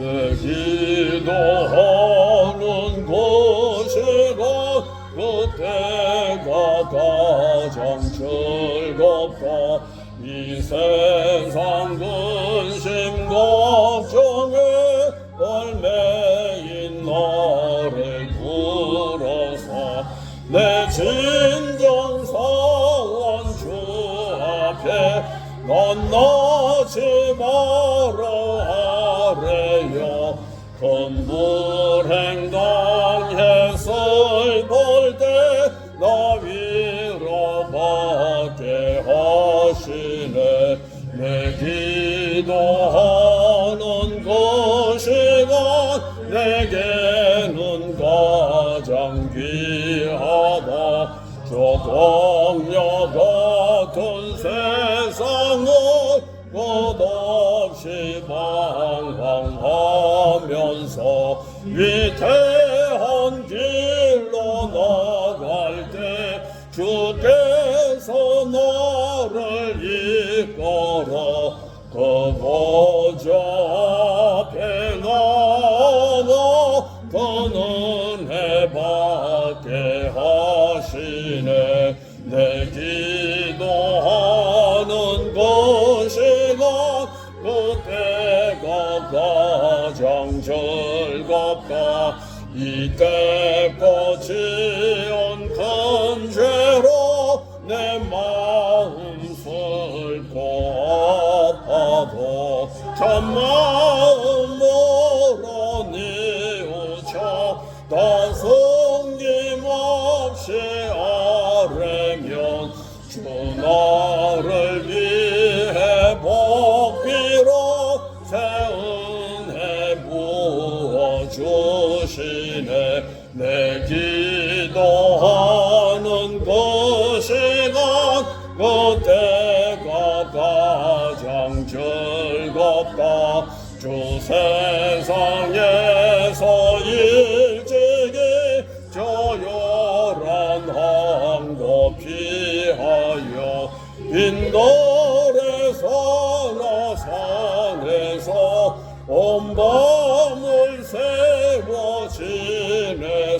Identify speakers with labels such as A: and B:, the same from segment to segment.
A: 내 기도하는 것이가 그때가 가장 즐겁다. 이 세상 근심 걱정에 얽매인 나를 풀어서 내 진정 사원 주 앞에 넌 나지 마라 하래요 건불행 당했을 볼때 나 위로 받게 하시네. 내 기도하는 것이가 내게는 가장 귀하다. 저 동력 같은 세상을 끝없이 방황하면서 위태한 길로 나갈 때 주께서 나를 이끌어 그 보좌 앞에 나와 그 은혜 받게 하시네. 내 기도하는 것이가 그때가 가장 즐 겁다 이때 뻗지 않큰 죄로 내 마음 슬퍼 아파도 참 마음으로 뉘우쳐 다 성김없이 아뢰면 주나 내 기도하는 것이가 그때가 가장 즐겁다. 주 세상에서 일찍이 저열한 항구 피하여 빈돌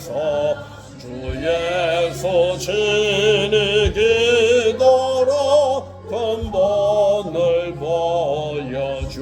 A: 주께서 주의 소신이 기도로 근본을 보여주셨네.